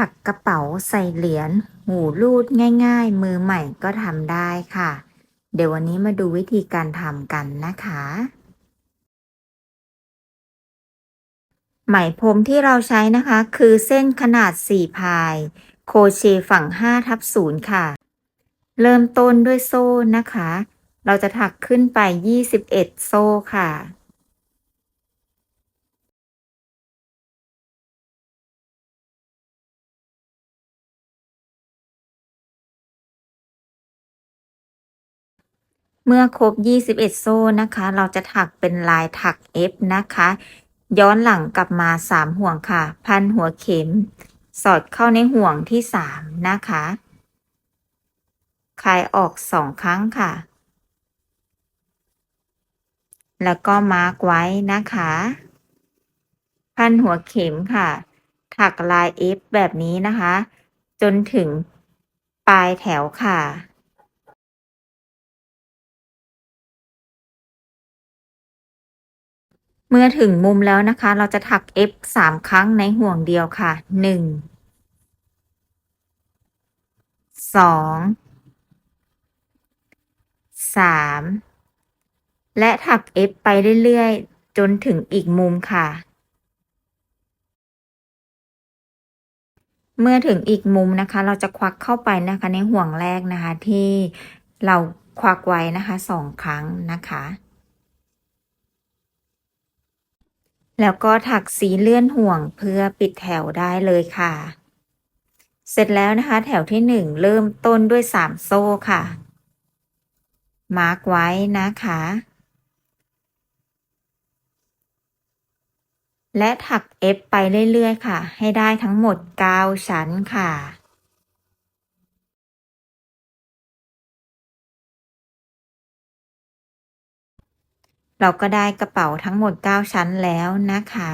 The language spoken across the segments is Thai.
ถักกระเป๋าใส่เหรียญหูรูดง่าย ๆ มือใหม่ก็ทำได้ค่ะ เดี๋ยววันนี้มาดูวิธีการทำกันนะคะ ไหมพรมที่เราใช้นะคะ คือเส้นขนาด 4 พาย โคเชฝั่ง5ทับ0ค่ะ เริ่มต้นด้วยโซ่นะคะ เราจะถักขึ้นไป 21 โซ่ค่ะ เมื่อครบ 21 โซ่นะคะ เราจะถักเป็นลายถัก F นะคะ ย้อนหลังกลับมา 3 ห่วงค่ะ พันหัวเข็ม สอดเข้าในห่วงที่ 3 นะคะคลายออก2ครั้งค่ะ แล้วก็มาร์กไว้นะคะ พันหัวเข็มค่ะ ถักลาย F แบบนี้นะคะ จนถึงปลายแถวค่ะ เมื่อถึงมุมแล้วนะคะ เราจะถัก F 3ครั้งในห่วงเดียวค่ะ1 2 3และถัก F ไปเรื่อยๆ จนถึงอีกมุมค่ะ เมื่อถึงอีกมุมนะคะ เราจะควักเข้าไปนะคะในห่วงแรกนะคะที่เราควักไว้นะคะสองครั้งนะคะ แล้วก็ถักสีเลื่อนห่วงเพื่อปิดแถวได้เลยค่ะ เสร็จแล้วนะคะ แถวที่หนึ่งเริ่มต้นด้วยสามโซ่ค่ะ มาร์กไว้นะคะ และถัก F ไปเรื่อยๆค่ะ ให้ได้ทั้งหมด 9 ชั้นค่ะ เราก็ได้กระเป๋าทั้งหมด 9 ชั้นแล้วนะคะ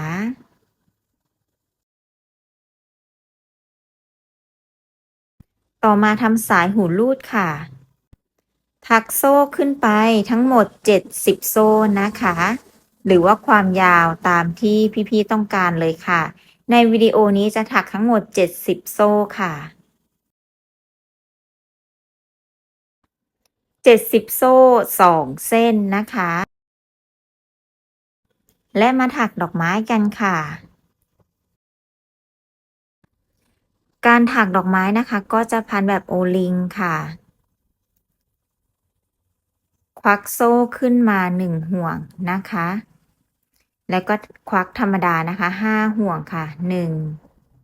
ต่อมาทำสายหูรูดค่ะ ถักโซ่ขึ้นไปทั้งหมด 70 โซ่นะคะ หรือว่าความยาวตามที่พี่ๆต้องการเลยค่ะ ในวิดีโอนี้จะถักทั้งหมด 70 โซ่ค่ะ 70 โซ่ 2 เส้นนะคะ และมาถักดอกไม้กันค่ะ การถักดอกไม้นะคะ ก็จะพันแบบโอลิงค่ะ ควักโซ่ขึ้นมาหนึ่งห่วงนะคะ แล้วก็ควักธรรมดานะคะห้าห่วงค่ะหนึ่ง